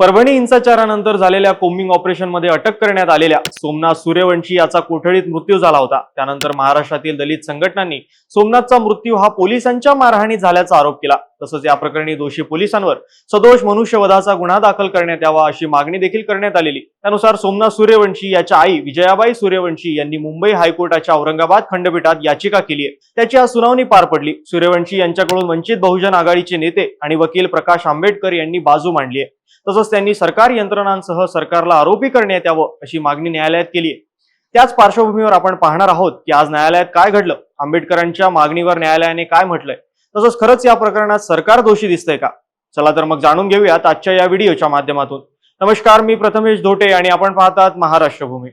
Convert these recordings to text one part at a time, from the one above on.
परभणी हिंसाचारानंतर झालेल्या कोम्बिंग ऑपरेशनमध्ये अटक करण्यात आलेल्या सोमनाथ सूर्यवंशी याचा कोठडीत मृत्यू झाला होता. त्यानंतर महाराष्ट्रातील दलित संघटनांनी सोमनाथचा मृत्यू हा पोलिसांच्या मारहाणीत झाल्याचा आरोप केला. तसंच या प्रकरणी दोषी पोलिसांवर सदोष मनुष्यवधाचा गुन्हा दाखल करण्यात यावा अशी मागणी देखील करण्यात आलेली. त्यानुसार सोमनाथ सूर्यवंशी याच्या आई विजयाबाई सूर्यवंशी यांनी मुंबई हायकोर्टाच्या औरंगाबाद खंडपीठात याचिका केली आहे. त्याची आज सुनावणी पार पडली. सूर्यवंशी यांच्याकडून वंचित बहुजन आघाडीचे नेते आणि वकील प्रकाश आंबेडकर यांनी बाजू मांडली आहे. तसंच त्यांनी सरकार यंत्रणांसह सरकारला आरोपी करण्यात यावं अशी मागणी न्यायालयात केली आहे. त्याच पार्श्वभूमीवर आपण पाहणार आहोत की आज न्यायालयात काय घडलं? आंबेडकरांच्या मागणीवर न्यायालयाने काय म्हटलंय? तसंच खरंच या प्रकरणात सरकार दोषी दिसतंय का? चला तर मग जाणून घेऊयात आजच्या या व्हिडिओच्या माध्यमातून. नमस्कार मी प्रथमेश धोटे आणि आपण पाहतात महाराष्ट्र भूमी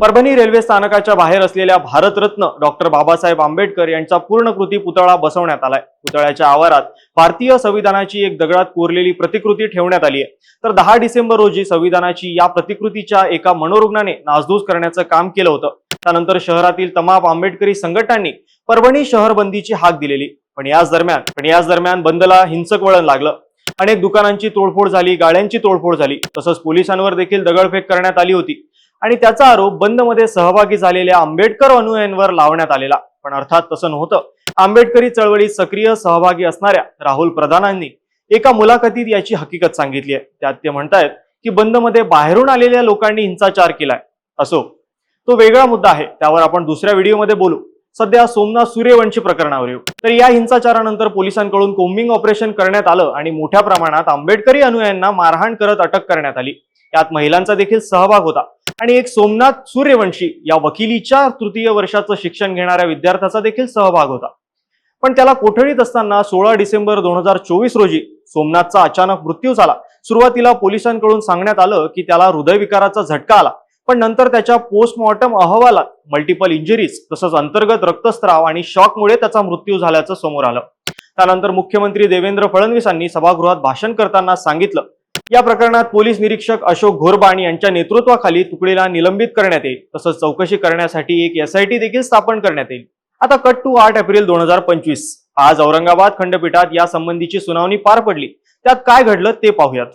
परभणी रेल्वे स्थानकाच्या बाहेर असलेल्या भारतरत्न डॉक्टर बाबासाहेब आंबेडकर यांचा पूर्णकृती पुतळा बसवण्यात आलाय. पुतळ्याच्या आवारात भारतीय संविधानाची एक दगडात कोरलेली प्रतिकृती ठेवण्यात आली आहे. तर दहा डिसेंबर रोजी संविधानाची या प्रतिकृतीच्या एका मनोरुग्णाने नासधूस करण्याचं काम केलं होतं. त्यानंतर शहरातील तमाम आंबेडकरी संघटनांनी परभणी शहर बंदीची हाक दिलेली. पण याच दरम्यान पण याच दरम्यान बंदला हिंसक वळण लागलं. अनेक दुकानांची तोडफोड झाली गाड्यांची तोडफोड झाली. तसंच पोलिसांवर देखील दगडफेक करण्यात आली होती. आणि त्याचा आरोप बंदमध्ये सहभागी झालेल्या आंबेडकर अनुयायांवर लावण्यात आलेला. पण अर्थात तसं नव्हतं. आंबेडकरी चळवळीत सक्रिय सहभागी असणाऱ्या राहुल प्रधानांनी एका मुलाखतीत याची हकीकत सांगितली आहे. त्यात ते म्हणतायत की बंदमध्ये बाहेरून आलेल्या लोकांनी हिंसाचार केलाय. असो तो वेगळा मुद्दा आहे. त्यावर आपण दुसऱ्या व्हिडिओमध्ये बोलू. सध्या सोमनाथ सूर्यवंशी प्रकरणावर येऊ. तर या हिंसाचारानंतर पोलिसांकडून कोम्बिंग ऑपरेशन करण्यात आलं आणि मोठ्या प्रमाणात आंबेडकरी अनुयांना मारहाण करत अटक करण्यात आली. यात महिलांचा देखील सहभाग होता. आणि एक सोमनाथ सूर्यवंशी या वकिलीच्या तृतीय वर्षाचं शिक्षण घेणाऱ्या विद्यार्थ्याचा देखील सहभाग होता. पण त्याला कोठडीत असताना सोळा डिसेंबर दोन हजार चोवीस रोजी सोमनाथचा अचानक मृत्यू झाला. सुरुवातीला पोलिसांकडून सांगण्यात आलं की त्याला हृदयविकाराचा झटका आला. पण नंतर त्याच्या पोस्टमॉर्टम अहवालात मल्टिपल इंजुरीज तसंच अंतर्गत रक्तस्राव आणि शॉकमुळे त्याचा मृत्यू झाल्याचं समोर आलं. त्यानंतर मुख्यमंत्री देवेंद्र फडणवीसांनी सभागृहात भाषण करताना सांगितलं या प्रकरणात पोलीस निरीक्षक अशोक घोरबाण यांच्या नेतृत्वाखाली तुकडीला निलंबित करण्यात येईल. तसंच चौकशी करण्यासाठी एक एसआयटी देखील स्थापन करण्यात येईल. आता कट टू आठ एप्रिल दोन हजार पंचवीस. आज औरंगाबाद खंडपीठात या संबंधीची सुनावणी पार पडली. त्यात काय घडलं ते पाहूयात.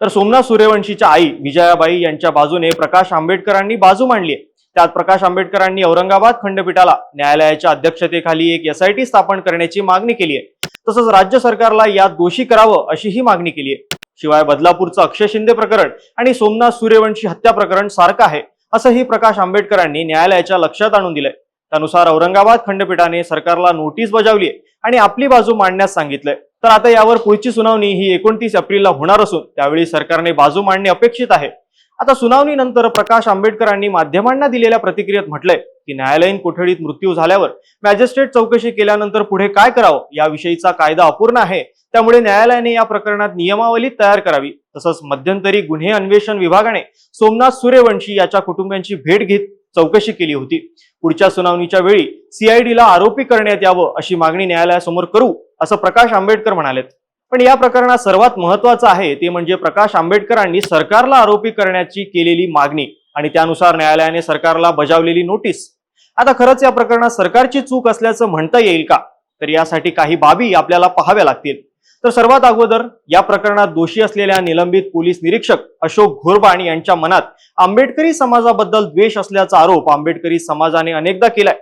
तर सोमनाथ सूर्यवंशीच्या आई विजयाबाई यांच्या बाजूने प्रकाश आंबेडकरांनी बाजू मांडली त्यात प्रकाश आंबेडकरांनी औरंगाबाद खंडपीठाला न्यायालयाच्या अध्यक्षतेखाली एक एसआयटी स्थापन करण्याची मागणी केली आहे. तसंच राज्य सरकारला यात दोषी करावं अशीही मागणी केली आहे. शिवाय बदलापूरचं अक्षय शिंदे प्रकरण आणि सोमनाथ सूर्यवंशी हत्या प्रकरण सारखं आहे असंही प्रकाश आंबेडकरांनी न्यायालयाच्या लक्षात आणून दिलंय. त्यानुसार औरंगाबाद खंडपीठाने सरकारला नोटीस बजावली आणि आपली बाजू मांडण्यास सांगितलंय. तर आता यावर पुढची सुनावणी ही एकोणतीस एप्रिलला होणार असून त्यावेळी सरकारने बाजू मांडणे अपेक्षित आहे. आता सुनावणीनंतर प्रकाश आंबेडकरांनी माध्यमांना दिलेल्या प्रतिक्रियेत म्हटलंय की न्यायालयीन कोठडीत मृत्यू झाल्यावर मॅजिस्ट्रेट चौकशी केल्यानंतर पुढे काय करावं याविषयीचा कायदा अपूर्ण आहे. त्यामुळे न्यायालयाने या प्रकरणात नियमावली तयार करावी. तसंच मध्यंतरी गुन्हे अन्वेषण विभागाने सोमनाथ सूर्यवंशी याच्या कुटुंबियांची भेट घेत चौकशी केली होती. पुढच्या सुनावणीच्या वेळी सीआयडीला आरोपी करण्यात यावं अशी मागणी न्यायालयासमोर करू असं प्रकाश आंबेडकर म्हणालेत. पण या प्रकरणात सर्वात महत्वाचं आहे ते म्हणजे प्रकाश आंबेडकरांनी सरकारला आरोपी करण्याची केलेली मागणी आणि त्यानुसार न्यायालयाने सरकारला बजावलेली नोटीस. आता खरंच या प्रकरणात सरकारची चूक असल्याचं म्हणता येईल का? तर यासाठी काही बाबी आपल्याला पाहाव्या लागतील. तर सर्वात अगोदर या प्रकरणात दोषी असलेल्या निलंबित पोलीस निरीक्षक अशोक घोरबाण यांच्या मनात आंबेडकरी समाजाबद्दल द्वेष असल्याचा आरोप आंबेडकरी समाजाने अनेकदा केलाय.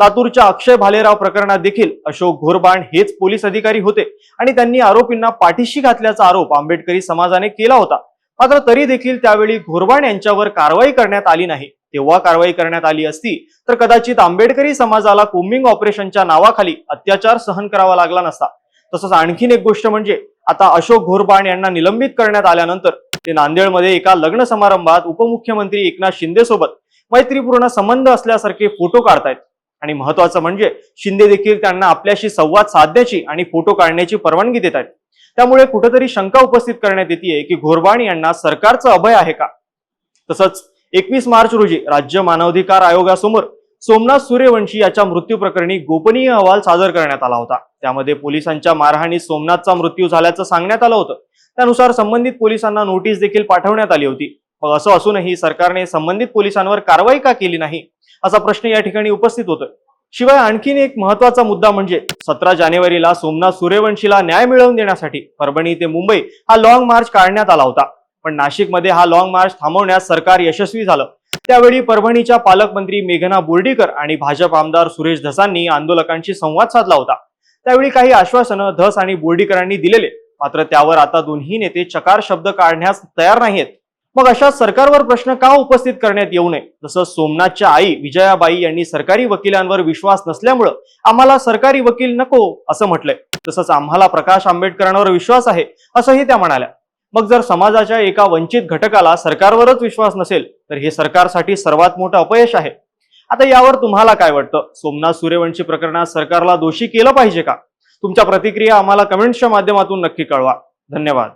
लातूरच्या अक्षय भालेराव प्रकरणात देखील अशोक घोरबाण हेच पोलीस अधिकारी होते आणि त्यांनी आरोपींना पाठीशी घातल्याचा आरोप आंबेडकरी समाजाने केला होता. मात्र तरी देखील त्यावेळी घोरबाण यांच्यावर कारवाई करण्यात आली नाही. तेव्हा कारवाई करण्यात आली असती तर कदाचित आंबेडकरी समाजाला कोम्बिंग ऑपरेशनच्या नावाखाली अत्याचार सहन करावा लागला नसता. तसंच आणखीन एक गोष्ट म्हणजे आता अशोक घोरबाण यांना निलंबित करण्यात आल्यानंतर ते नांदेडमध्ये एका लग्न समारंभात उपमुख्यमंत्री एकनाथ शिंदे सोबत मैत्रीपूर्ण संबंध असल्यासारखे फोटो काढतायत. आणि महत्वाचं म्हणजे शिंदे देखील त्यांना आपल्याशी संवाद साधण्याची आणि फोटो काढण्याची परवानगी देत आहेत त्यामुळे कुठेतरी शंका उपस्थित करण्यात येते की घोरबाण यांना सरकारचं अभय आहे का? तसंच एकवीस मार्च रोजी राज्य मानवाधिकार आयोगासमोर सोमनाथ सूर्यवंशी याच्या मृत्यू प्रकरणी गोपनीय अहवाल सादर करण्यात आला होता. त्यामध्ये पोलिसांच्या मारहाणीत सोमनाथचा मृत्यू झाल्याचं सांगण्यात आलं होतं. त्यानुसार संबंधित पोलिसांना नोटीस देखील पाठवण्यात आली होती. मग असं असूनही सरकारने संबंधित पोलिसांवर कारवाई का केली नाही? असा प्रश्न या ठिकाणी उपस्थित होतोय. शिवाय आणखीन एक महत्त्वाचा मुद्दा म्हणजे सतरा जानेवारीला सोमनाथ सूर्यवंशीला न्याय मिळवून देण्यासाठी परभणी ते मुंबई हा लॉंग मार्च काढण्यात आला होता. पण नाशिकमध्ये हा लॉंग मार्च थांबवण्यास सरकार यशस्वी झालं. त्यावेळी परभणीच्या पालकमंत्री मेघना बोर्डीकर आणि भाजप आमदार सुरेश धसांनी आंदोलकांशी संवाद साधला होता. त्यावेळी काही आश्वासनं धस आणि बोर्डीकरांनी दिलेले. मात्र त्यावर आता दोन्ही नेते चकार शब्द काढण्यास तयार नाहीत मग अशा सरकारवर प्रश्न का उपस्थित करण्यात येऊ नये? जसं सोमनाथच्या आई विजयाबाई यांनी सरकारी वकिलांवर विश्वास नसल्यामुळं आम्हाला सरकारी वकील नको असं म्हटलंय. तसंच आम्हाला प्रकाश आंबेडकरांवर विश्वास आहे असंही त्या म्हणाल्या. मग जर समाजाच्या एका वंचित घटकाला सरकारवरच विश्वास नसेल तर हे सरकारसाठी सर्वात मोठं अपयश आहे. आता यावर तुम्हाला काय वाटतं? सोमनाथ सूर्यवंशी प्रकरणात सरकारला दोषी केलं पाहिजे का? तुमच्या प्रतिक्रिया आम्हाला कमेंट्सच्या माध्यमातून नक्की कळवा. धन्यवाद.